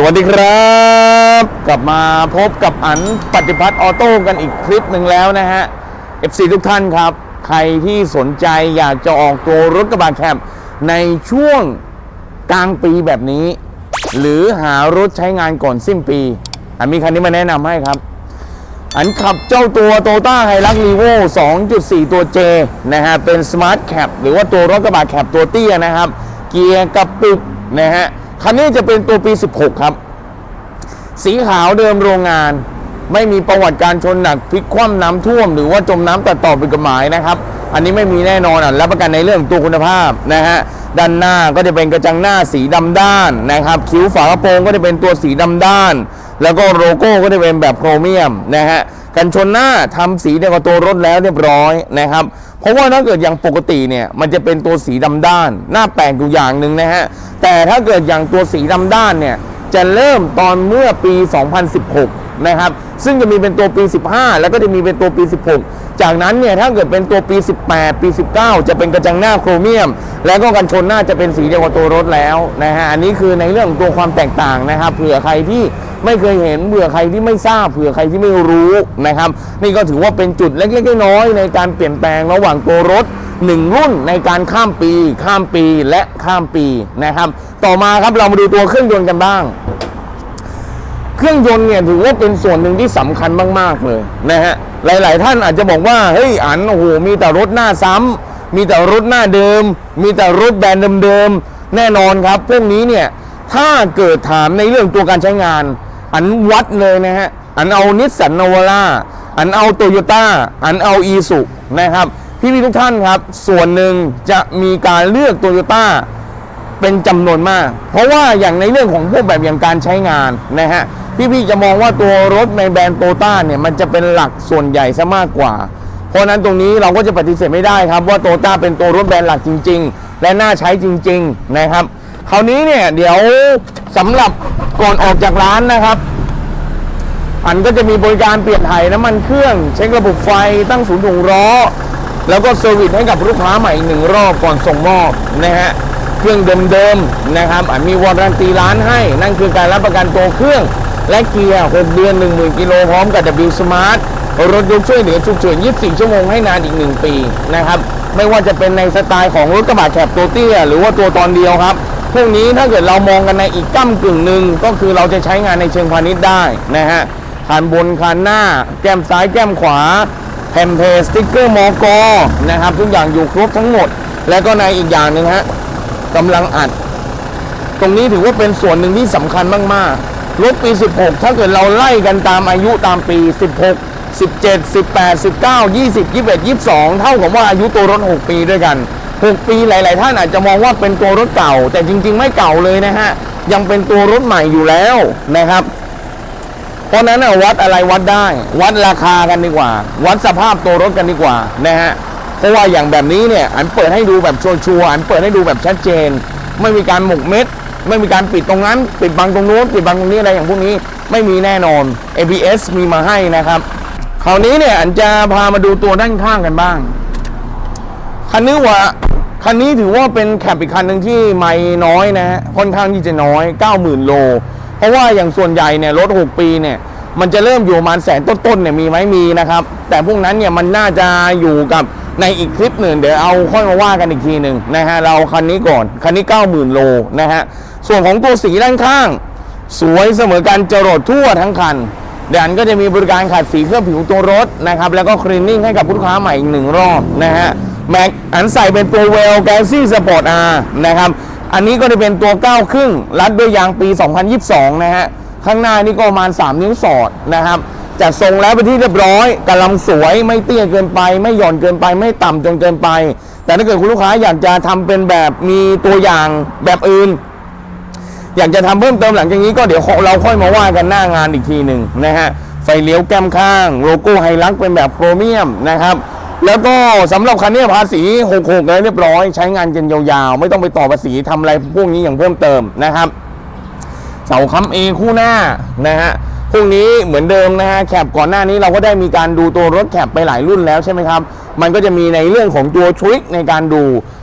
สวัสดีครับ กลับมาพบกับอันปฏิพัฒน์ออโต้กันอีกคลิปหนึ่งแล้วนะฮะ FC ทุกท่านครับ ใครที่สนใจอยากจะออกตัวรถกระบะแคบในช่วงกลางปีแบบนี้ หรือหารถใช้งานก่อนสิ้นปี อันมีคันนี้มาแนะนำให้ครับ อันขับเจ้าตัวโตต้าไฮรักรีโว2.4 ตัว J นะฮะ เป็นสมาร์ทแคปหรือว่าตัวรถกระบะแคปตัวเตี้ยนะครับ เกียร์กระปุกนะฮะ คันนี้จะเป็นตัวปี 16 ครับ สีขาวเดิมโรงงาน ไม่มีประวัติการชนหนักพลิกคว่ำน้ำท่วม หรือว่าจมน้ำตัดต่อเป็นกฎหมายนะครับ อันนี้ไม่มีแน่นอนอะรับประกันในเรื่องตัวคุณภาพนะฮะด้านหน้าก็จะเป็นกระจังหน้าสีดำด้านนะครับ คิ้วฝากระโปรงก็จะเป็นตัวสีดำด้าน แล้วก็โลโก้ก็จะเป็นแบบโครเมียมนะฮะ กันชนหน้าทำสีเดียวกับตัวรถแล้วเรียบร้อยนะครับ เพราะว่าถ้าเกิดอย่างปกติเนี่ยมันจะเป็นตัวสีดำด้าน หน้าแปลกอยู่อย่างหนึ่งนะฮะแต่ถ้าเกิดอย่างตัวสีดำด้านเนี่ยจะเริ่มตอนเมื่อปี 2016 นะครับ ซึ่งจะมีเป็นตัวปี 15 แล้วก็จะมีเป็นตัวปี 16 จากนั้นเนี่ยถ้าเกิดเป็นตัวปี 18 ปี 19 จะเป็นกระจังหน้าโครเมียม แล้วก็กันชนหน้าจะเป็นสีเดียวกับตัวรถแล้วนะฮะ อันนี้คือในเรื่องของตัวความแตกต่างนะครับ เผื่อใครที่ ไม่เคยเห็นเผื่อใครที่ไม่ทราบเผื่อใครที่ไม่รู้นะครับ นี่ก็ถือว่าเป็นจุดเล็กๆน้อยๆในการเปลี่ยนแปลงระหว่างตัวรถหนึ่งรุ่นในการข้ามปี ข้ามปีและข้ามปีนะครับ ต่อมาครับเรามาดูตัวเครื่องยนต์กันบ้าง เครื่องยนต์เนี่ยถือว่าเป็นส่วนหนึ่งที่สำคัญมาก ๆ เลยนะฮะหลาย ๆ ท่านอาจจะบอกว่าเฮ้ยอันโอ้โหมีแต่รถหน้าซ้ำมีแต่รถหน้าเดิม มีแต่รถแบรนด์เดิมๆแน่นอนครับพวกนี้เนี่ยถ้าเกิดถามในเรื่องตัวการใช้งาน อันวัดเลยนะฮะ อันเอานิสสันนาวาร่าอันเอาโตโยต้า อันเอาอีสุนะครับ พี่พี่ทุกท่านครับ ส่วนหนึ่งจะมีการเลือกโตโยต้าเป็นจำนวนมาก เพราะว่าอย่างในเรื่องของพวกแบบอย่างการใช้งานนะฮะ พี่ๆจะมองว่าตัวรถในแบรนด์โตต้าเนี่ยมันจะเป็นหลักส่วนใหญ่ซะมากกว่า เพราะนั้นตรงนี้เราก็จะปฏิเสธไม่ได้ครับว่าโตต้าเป็นตัวรถแบรนด์หลักจริง ๆ และน่าใช้จริง ๆ นะครับ คราวนี้เนี่ยเดี๋ยวสำหรับก่อนออกจากร้านนะครับ อันก็จะมีบริการเปลี่ยนถ่น้ำมันเครื่อง เช็คระบบไฟตั้งศูนย์ถ่วงล้อ แล้วก็เซอร์วิสให้กับลูกค้าใหม่อีกหนึ่งรอบก่อนส่งมอบนะฮะเครื่องเดิมๆนะครับอันมีวารันตีร้านให้ นั่นคือการรับประกันตัวเครื่อง และเกียร์ 6 เดือน 10,000กิโลพร้อมกับ W Smart รถยกช่วยเหลือฉุกเฉิน 24 ชั่วโมงให้นานอีก 1 ปีนะครับ ไม่ว่าจะเป็นในสไตล์ของรถกระบะแคบตัวเตี้ย หรือว่าตัวตอนเดียวครับ พวกนี้ถ้าเกิดเรามองกันในอีกก้ากึ่งหนึ่งก็คือเราจะใช้งานในเชิงพาณิชย์ได้นะฮะคานบนคานหน้า แก้มซ้ายแก้มขวาแผ่นเพสติ๊กเกอร์มอกอนะครับ ทุกอย่างอยู่ครบทั้งหมด แล้วก็ในอีกอย่างหนึ่งฮะกำลังอัด ตรงนี้ถือว่าเป็นส่วนหนึ่งที่สำคัญมากๆรถปี 16 ถ้าเกิดเราไล่กันตามอายุตามปี 16 17 18 19 20 21 22 เท่ากับว่าอายุตัวรถ 6 ปีด้วยกัน 6 ปีหลาย ๆ ท่านอาจจะมองว่าเป็นตัวรถเก่า แต่จริง ๆ ไม่เก่าเลยนะฮะ ยังเป็นตัวรถใหม่อยู่แล้วนะครับ เพราะนั้นวัดอะไรวัดได้ วัดราคากันดีกว่า วัดสภาพตัวรถกันดีกว่านะฮะเพราะว่าอย่างแบบนี้เนี่ยอันเปิดให้ดูแบบชัวร์ๆอันเปิดให้ดูแบบชัดเจน ไม่มีการหมกเม็ด ไม่มีการปิดตรงนั้น ปิดบังตรงนู้นปิดบังตรงนี้อะไรอย่างพวกนี้ไม่มีแน่นอน ABS มีมาให้นะครับคราวนี้เนี่ยอันจะพามาดูตัวด้านข้างกันบ้างคันนี้ว่า คันนี้ถือว่าเป็นแคปอีกคันหนึ่งที่ไม่น้อยนะฮะค่อนข้างที่จะน้อย 90,000 โล เพราะว่าอย่างส่วนใหญ่เนี่ยรถ 6 ปีเนี่ยมันจะเริ่มอยู่ประมาณแสนต้นๆเนี่ยมีไหมมีนะครับ แต่พวกนั้นเนี่ยมันน่าจะอยู่กับในอีกคลิปหนึ่งเดี๋ยวเอาค่อยมาว่ากันอีกทีหนึ่งนะฮะเราคันนี้ก่อน คันนี้ 90,000 โลนะฮะส่วนของตัวสีด้านข้าง สวยเสมอกันจรดทั่วทั้งคันเดี๋ยวอันก็จะมีบริการขัดสีเครื่องผิวตัวรถนะครับแล้วก็คลีนนิ่งให้กับลูกค้าใหม่อีกหนึ่งรอบนะฮะ แม็กอันใส่เป็นตัวเวลแกลซี่สปอร์ตอาร์นะครับ อันนี้ก็จะเป็นตัว 9 ครึ่ง รัดด้วยยางปี 2022 นะฮะ ข้างหน้านี่ก็ประมาณ 3 นิ้วสอดนะครับจัดทรงแล้วเป็นที่เรียบร้อยกำลังสวยไม่เตี้ยเกินไป ไม่หย่อนเกินไป ไม่ต่ำจนเกินไป แต่ถ้าเกิดคุณลูกค้าอยากจะทำเป็นแบบมีตัวอย่างแบบอื่น อยากจะทำเพิ่มเติมหลังจากนี้ก็เดี๋ยวเราค่อยมาว่ากันหน้างานอีกทีหนึ่งนะฮะไฟเลี้ยวแก้มข้าง โลโก้ไฮลักเป็นแบบโครเมียมนะครับ แล้วก็สำหรับคันนี้ภาษี66เลยเรียบร้อย ใช้งานกันยาวๆ ไม่ต้องไปต่อภาษีทำอะไรพวกนี้อย่างเพิ่มเติมนะครับเสาค้ำเอคู่หน้านะฮะพวกนี้เหมือนเดิมนะฮะแคปก่อนหน้านี้เราก็ได้มีการดูตัวรถแคปไปหลายรุ่นแล้วใช่ไหมครับ มันก็จะมีในเรื่องของตัวทริคในการดู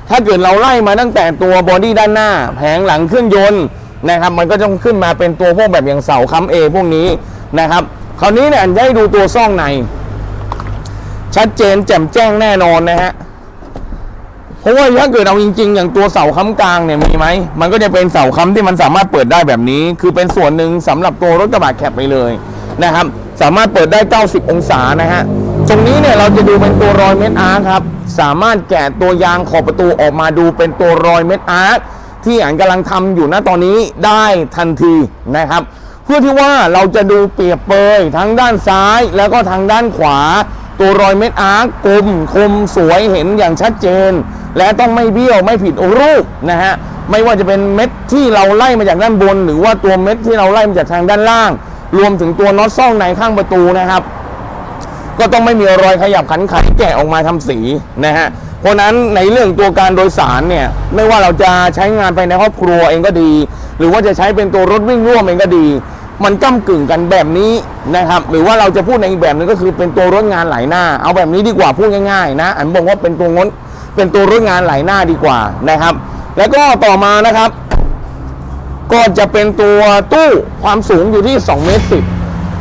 ถ้าเกิดเราไล่มาตั้งแต่ตัวบอดี้ด้านหน้า แผงหลังเครื่องยนต์นะครับ มันก็ต้องขึ้นมาเป็นตัวพวกแบบอย่างเสาค้ำเอพวกนี้นะครับ คราวนี้เนี่ยจะให้ดูตัวซ่องใน ชัดเจนแจ่มแจ้งแน่นอนนะฮะ เพราะว่าถ้าเกิดเอาจริง ๆ อย่างตัวเสาค้ำกลางเนี่ยมีไหม มันก็จะเป็นเสาค้ำที่มันสามารถเปิดได้แบบนี้ คือเป็นส่วนหนึ่งสำหรับตัวรถกระบะแคปไปเลยนะครับ สามารถเปิดได้ 90 องศานะฮะ ตรงนี้เนี่ยเราจะดูเป็นตัวรอยเม็ดอาร์ครับ สามารถแกะตัวยางขอบประตูออกมาดูเป็นตัวรอยเม็ดอาร์ที่อันกำลังทำอยู่ณตอนนี้ได้ทันทีนะครับ เพื่อที่ว่าเราจะดูเปรียบเปยทั้งด้านซ้ายแล้วก็ทางด้านขวา ตัวรอยเม็ดอาร์กลมคมสวยเห็นอย่างชัดเจน และต้องไม่เบี้ยวไม่ผิดรูปนะฮะไม่ว่าจะเป็นเม็ดที่เราไล่มาจากด้านบน หรือว่าตัวเม็ดที่เราไล่มาจากทางด้านล่าง รวมถึงตัวน็อตซ่องในข้างประตูนะครับ ก็ต้องไม่มีรอยขยับขันไขแกะออกมาทำสีนะฮะเพราะนั้นในเรื่องตัวการโดยสารเนี่ยไม่ว่าเราจะใช้งานภายในครอบครัวเองก็ดี หรือว่าจะใช้เป็นตัวรถวิ่งร่วมเองก็ดี มันก้ากึ่งกันแบบนี้นะครับ หรือว่าเราจะพูดในอีกแบบนึงก็คือเป็นตัวรถงานไหลหน้า เอาแบบนี้ดีกว่าพูดง่ายๆ นะอันบอกว่าเป็นตัวงนเป็นตัวรถงานไหลหน้าดีกว่านะครับ แล้วก็ต่อมานะครับ ก็จะเป็นตัวตู้ความสูงอยู่ที่2เมตรสิ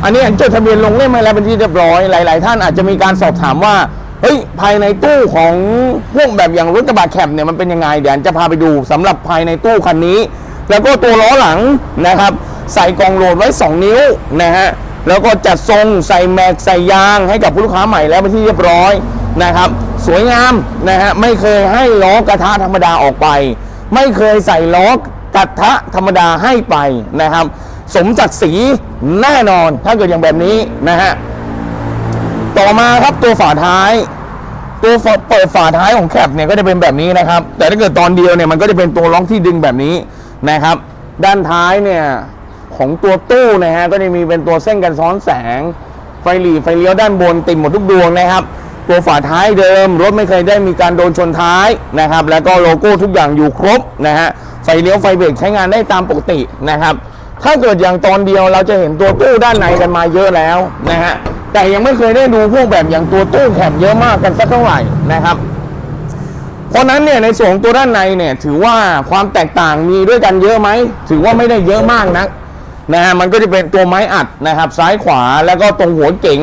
อันนี้จดทะเบียนลงเล่มให้แล้วเป็นที่เรียบร้อยหลาย ๆ ท่านอาจจะมีการสอบถามว่าเฮ้ยภายในตู้ของพวกแบบอย่างรถกระบะแคปเนี่ยมันเป็นยังไงเดี๋ยวจะพาไปดูสำหรับภายในตู้คันนี้ แล้วก็ตัวล้อหลังนะครับ ใส่กล่องโหลดไว้ 2 นิ้วนะฮะแล้วก็จัดทรงใส่แม็กใส่ยางให้กับผู้ลูกค้าใหม่แล้วเป็นที่เรียบร้อยนะครับ สวยงามนะฮะไม่เคยให้ล้อกระทะธรรมดาออกไป ไม่เคยใส่ล้อกระทะธรรมดาให้ไปนะครับ สมจัดสีแน่นอนถ้าเกิดอย่างแบบนี้นะฮะต่อมาครับตัวฝาท้าย ตัวเปิดฝาท้ายของแคปเนี่ยก็จะเป็นแบบนี้นะครับ แต่ถ้าเกิดตอนเดียวเนี่ยมันก็จะเป็นตัวล็อกที่ดึงแบบนี้นะครับ ด้านท้ายเนี่ย ของตัวตู้นะฮะก็จะมีเป็นตัวเส้นกันซ้อนแสง ไฟหลีไฟเลี้ยวด้านบนติดหมดทุกดวงนะครับ ตัวฝาท้ายเดิม รถไม่เคยได้มีการโดนชนท้ายนะครับ แล้วก็โลโก้ทุกอย่างอยู่ครบนะฮะไฟเลี้ยวไฟเบรกใช้งานได้ตามปกตินะครับ ถ้าเกิดอย่างตอนเดียวเราจะเห็นตัวตู้ด้านในกันมาเยอะแล้วนะฮะแต่ยังไม่เคยได้ดูพวกแบบอย่างตัวตู้แคบเยอะมากกันสักเท่าไหร่นะครับเพราะนั้นเนี่ยในส่วนของตัวด้านในเนี่ยถือว่าความแตกต่างมีด้วยกันเยอะไหมถือว่าไม่ได้เยอะมากนัก นะฮะมันก็จะเป็นตัวไม้อัดนะครับ ซ้ายขวาแล้วก็ตรงหัวเก๋ง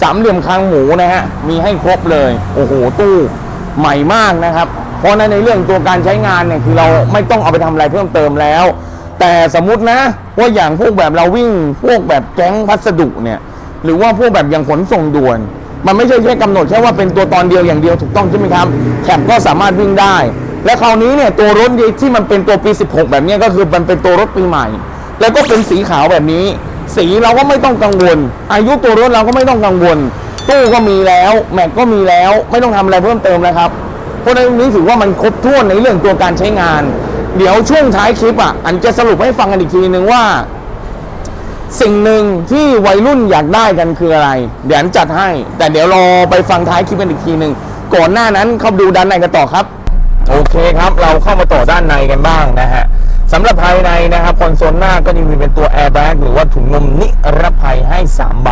สามเหลี่ยมคางหมูนะฮะมีให้ครบเลยโอ้โหตู้ใหม่มากนะครับ เพราะนั้นในเรื่องตัวการใช้งานเนี่ยคือเราไม่ต้องเอาไปทำอะไรเพิ่มเติมแล้ว แต่สมมุตินะว่าอย่างพวกแบบเราวิ่งพวกแบบแก๊งพัสดุเนี่ยหรือว่าพวกแบบอย่างขนส่งด่วน มันไม่ใช่แค่กำหนดแค่ว่าเป็นตัวตอนเดียวอย่างเดียวถูกต้องใช่ไหมครับแคปก็สามารถวิ่งได้ และคราวนี้เนี่ยตัวรถที่มันเป็นตัวปี 16 แบบนี้ก็คือมันเป็นตัวรถปีใหม่ แล้วก็เป็นสีขาวแบบนี้ สีเราก็ไม่ต้องกังวล อายุตัวรถเราก็ไม่ต้องกังวล ตู้ก็มีแล้ว แม็กก็มีแล้ว ไม่ต้องทำอะไรเพิ่มเติมแล้วครับ เพราะในนี้ถือว่ามันครบถ้วนในเรื่องตัวการใช้งาน เดี๋ยวช่วงท้ายคลิปอะ อันจะสรุปให้ฟังกันอีกทีนึงว่า สิ่งหนึ่งที่วัยรุ่นอยากได้กันคืออะไร เดี๋ยวจัดให้ แต่เดี๋ยวรอไปฟังท้ายคลิปกันอีกทีหนึ่งก่อนหน้านั้นเข้าดูด้านในกันต่อครับ โอเคครับ เราเข้ามาต่อด้านในกันบ้างนะฮะ สำหรับภายในนะครับคอนโซลหน้าก็จะมีเป็นตัวแอร์แบ็กหรือว่าถุงลมนิรภัยให้ 3 ใบ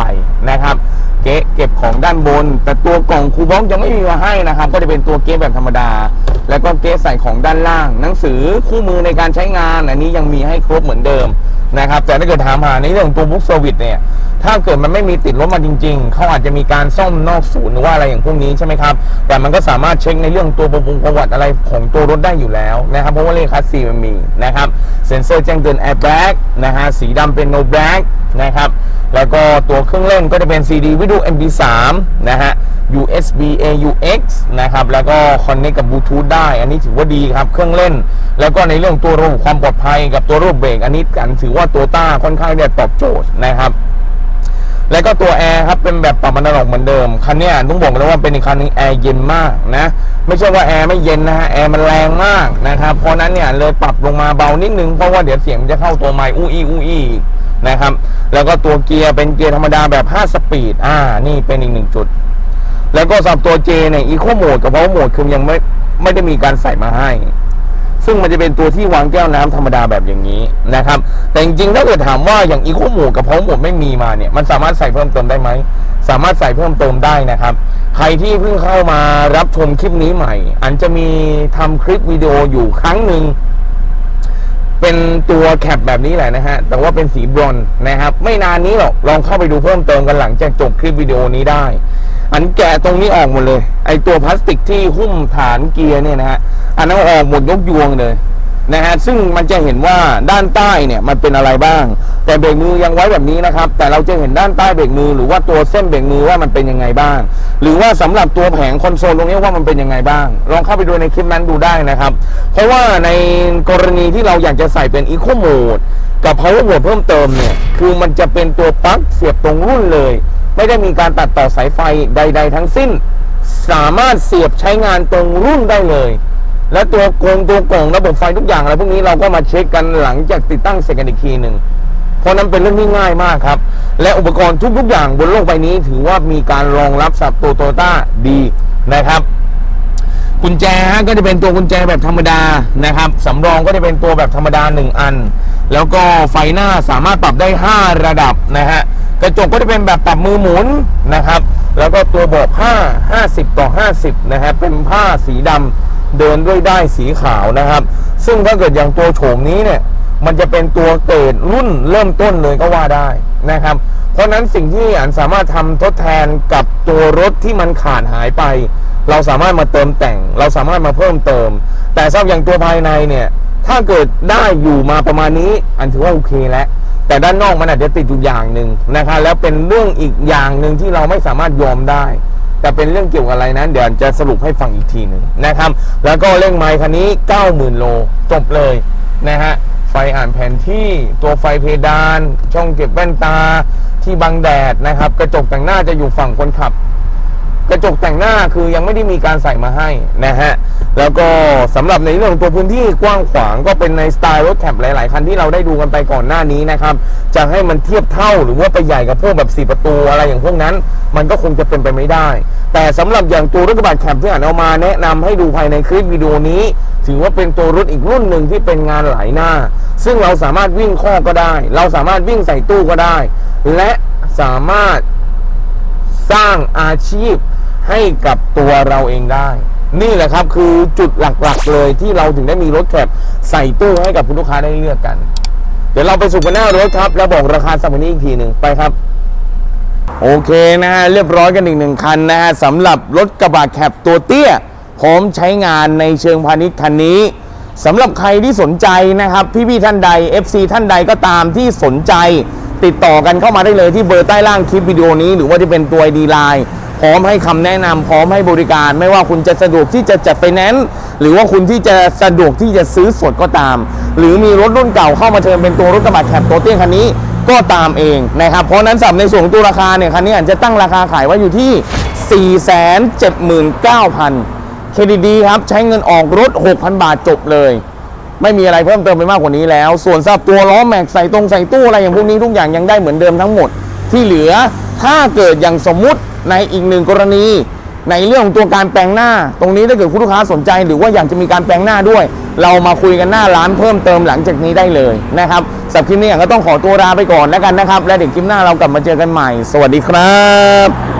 นะครับ เก๊เก็บของด้านบน แต่ตัวกล่องคูบองยังไม่มีมาให้นะครับ ก็จะเป็นตัวเก๊แบบธรรมดา แล้วก็เก๊ใส่ของด้านล่าง หนังสือคู่มือในการใช้งาน อันนี้ยังมีให้ครบเหมือนเดิมนะครับ แต่ถ้าเกิดถามหาในเรื่องของตัวบุ๊กเซอร์วิสเนี่ยถ้าเกิดมันไม่มีติดรถมาจริง ๆ เขาอาจจะมีการซ่อมนอกศูนย์หรือว่าอะไรอย่างพวกนี้ใช่ไหมครับ แต่มันก็สามารถเช็คในเรื่องตัวประวงประวัติอะไรของตัวรถได้อยู่แล้วนะครับ เพราะว่าเลขคัสซีมันมีนะครับ เซ็นเซอร์แจ้งเตือนแอร์แบ็กนะฮะ สีดำเป็น no black นะครับ แล้วก็ตัวเครื่องเล่นก็จะเป็น CD วิดีโอ MP3 นะฮะ USB AUX นะครับ แล้วก็ connect กับบลูทูธได้ อันนี้ถือว่าดีครับ เครื่องเล่น แล้วก็ในเรื่องตัวระบบความปลอดภัยกับตัวระบบเบรก อันนี้กันถือว่าตัวต้าค่อนข้างเนี่ยตอบโจทย์นะครับ แล้วก็ตัวแอร์ครับเป็นแบบปรับมันออกเหมือนเดิม คันนี้ต้องบอกเลยว่าเป็นอีกคันหนึงแอร์เย็นมากนะ ไม่ใช่ว่าแอร์ไม่เย็นนะฮะแอร์มันแรงมากนะครับ เพราะนั้นเนี่ยเลยปรับลงมาเบานิดนึง เพราะว่าเดี๋ยวเสียงมันจะเข้าตัวไมค์อู้อีอู้อีนะครับ แล้วก็ตัวเกียร์เป็นเกียร์ธรรมดาแบบ 5 สปีด อ่า นี่เป็นอีกหนึ่งจุด แล้วก็สำหรับตัว J เนี่ยอีโคโหมดกับ Power โหมดคือยังไม่ไม่ได้มีการใส่มาให้ ซึ่งมันจะเป็นตัวที่วางแก้วน้ำธรรมดาแบบอย่างนี้นะครับ แต่จริงๆถ้าเกิดถามว่าอย่างอีโคหมดกับ Power โหมดไม่มีมาเนี่ยมันสามารถใส่เพิ่มเติมได้ไหมสามารถใส่เพิ่มเติมได้นะครับ ใครที่เพิ่งเข้ามารับชมคลิปนี้ใหม่ อันจะมีทำคลิปวิดีโออยู่ครั้งหนึ่งเป็นตัวแคปแบบนี้แหละนะฮะ แต่ว่าเป็นสีบรอนนะครับ ไม่นานนี้หรอก ลองเข้าไปดูเพิ่มเติมกันหลังจากจบคลิปวิดีโอนี้ได้ อันแกะตรงนี้ออกหมดเลย ไอตัวพลาสติกที่หุ้มฐานเกียร์เนี่ยนะฮะอันนั้นออกหมดยกยวงเลยนะฮะซึ่งมันจะเห็นว่าด้านใต้เนี่ยมันเป็นอะไรบ้าง แต่เบรกมือยังไว้แบบนี้นะครับ แต่เราจะเห็นด้านใต้เบรกมือ หรือว่าตัวเส้นเบรกมือว่ามันเป็นยังไงบ้าง หรือว่าสำหรับตัวแผงคอนโซลตรงนี้ว่ามันเป็นยังไงบ้าง ลองเข้าไปดูในคลิปนั้นดูได้นะครับ เพราะว่าในกรณีที่เราอยากจะใส่เป็น Eco Mode กับ Power Mode เพิ่มเติมเนี่ยคือมันจะเป็นตัวปลั๊กเสียบตรงรุ่นเลย ไม่ได้มีการตัดต่อสายไฟใด ๆ ทั้งสิ้น สามารถเสียบใช้งานตรงรุ่นได้เลย และตัวกงตัวกล่องระบบไฟทุกอย่างอะไรพวกนี้เราก็มาเช็คกันหลังจากติดตั้งเสร็จกันอีกทีหนึ่งเพราะนั้นเป็นเรื่องที่ง่ายมากครับ และอุปกรณ์ทุกๆอย่างบนโลกใบนี้ ถือว่ามีการรองรับสับตัวโตโยต้าดีนะครับ กุญแจฮะก็จะเป็นตัวกุญแจแบบธรรมดานะครับสำรองก็จะเป็นตัวแบบธรรมดา 1 อัน แล้วก็ไฟหน้าสามารถปรับได้ 5 ระดับนะฮะกระจกก็จะเป็นแบบปรับมือหมุนนะครับ แล้วก็ตัวเบอกผ้า 50 ต่อ 50 นะฮะเป็นผ้าสีดำเดินด้วยได้สีขาวนะครับ ซึ่งถ้าเกิดอย่างตัวโฉมนี้เนี่ยมันจะเป็นตัวเกรดรุ่นเริ่มต้นเลยก็ว่าได้นะครับ เพราะฉะนั้นสิ่งที่อันสามารถทำทดแทนกับตัวรถที่มันขาดหายไป เราสามารถมาเติมแต่ง เราสามารถมาเพิ่มเติม แต่สำหรับอย่างตัวภายในเนี่ย ถ้าเกิดได้อยู่มาประมาณนี้ อันถือว่าโอเคแล้ว แต่ด้านนอกมันอาจจะติดอยู่อย่างหนึ่งนะคะ แล้วเป็นเรื่องอีกอย่างหนึ่งที่เราไม่สามารถยอมได้ แต่เป็นเรื่องเกี่ยวกับอะไรนั้น เดี๋ยวจะสรุปให้ฟังอีกทีหนึ่งนะครับ แล้วก็เร่งไมค์คันนี้ 90,000 โล จบเลยนะฮะ ไฟอ่านแผนที่ ตัวไฟเพดาน ช่องเก็บแว่นตา ที่บังแดดนะครับ กระจกแต่งหน้าจะอยู่ฝั่งคนขับ กระจกแต่งหน้าคือยังไม่ได้มีการใส่มาให้นะฮะ แล้วก็สำหรับในเรื่องตัวพื้นที่กว้างขวางก็เป็นในสไตล์รถแคปหลาย ๆ คันที่เราได้ดูกันไปก่อนหน้านี้นะครับ จะให้มันเทียบเท่าหรือว่าไปใหญ่กับพวกแบบ4ประตูอะไรอย่างพวกนั้น มันก็คงจะเป็นไปไม่ได้ แต่สำหรับอย่างตัวรถกระบะแคปที่อ่านเอามาแนะนำให้ดูภายในคลิปวิดีโอนี้ ถือว่าเป็นตัวรถอีกรุ่นหนึ่งที่เป็นงานหลายหน้า ซึ่งเราสามารถวิ่งข้อก็ได้ เราสามารถวิ่งใส่ตู้ก็ได้ และสามารถสร้างอาชีพ ให้กับตัวเราเองได้ นี่แหละครับคือจุดหลักๆเลยที่เราถึงได้มีรถแคปใส่ตู้ให้กับคุณลูกค้าได้เลือกกัน เดี๋ยวเราไปสู่กันหน้ารถครับ แล้วบอกราคาสัมนี้อีกทีหนึ่งไปครับ โอเคนะฮะเรียบร้อยกันอีกหนึ่งคันนะฮะสำหรับรถกระบะแคปตัวเตี้ยพร้อมใช้งานในเชิงพาณิชย์คันนี้สำหรับใครที่สนใจนะครับ พี่ๆท่านใด FC ท่านใดก็ตามที่สนใจติดต่อกันเข้ามาได้เลยที่เบอร์ใต้ล่างคลิปวิดีโอนี้ หรือว่าจะเป็นตัวดีไลน์ พร้อมให้คำแนะนำพร้อมให้บริการไม่ว่าคุณจะสะดวกที่จะจัดไฟแนนซ์หรือว่าคุณที่จะสะดวกที่จะซื้อสดก็ตาม หรือมีรถรุ่นเก่าเข้ามาเทิร์นเป็นตัวรถกระบะแคปตัวเตี้ยคันนี้ก็ตามเองนะครับ เพราะฉะนั้นสำหรับในส่วนของตัวราคาเนี่ยคันนี้อาจจะตั้งราคาขายไว้อยู่ที่ 479,000เครดิตดีครับใช้เงินออกรถ 6,000 บาทจบเลย ไม่มีอะไรเพิ่มเติมไปมากกว่านี้แล้ว ส่วนสำหรับตัวล้อแม็กใส่ตรงใส่ตู้อะไรอย่างพวกนี้ทุกอย่างยังได้เหมือนเดิมทั้งหมดที่เหลือถ้าเกิดอย่างสมมุติ ในอีกหนึ่งกรณี ในเรื่องของตัวการแปลงหน้า ตรงนี้ถ้าเกิดคุณลูกค้าสนใจ หรือว่าอยากจะมีการแปลงหน้าด้วย เรามาคุยกันหน้าร้านเพิ่มเติมหลังจากนี้ได้เลยนะครับสำหรับคลิปนี้ก็ต้องขอตัวลาไปก่อนแล้วกันนะครับ และเดี๋ยวคลิปหน้าเรากลับมาเจอกันใหม่ สวัสดีครับ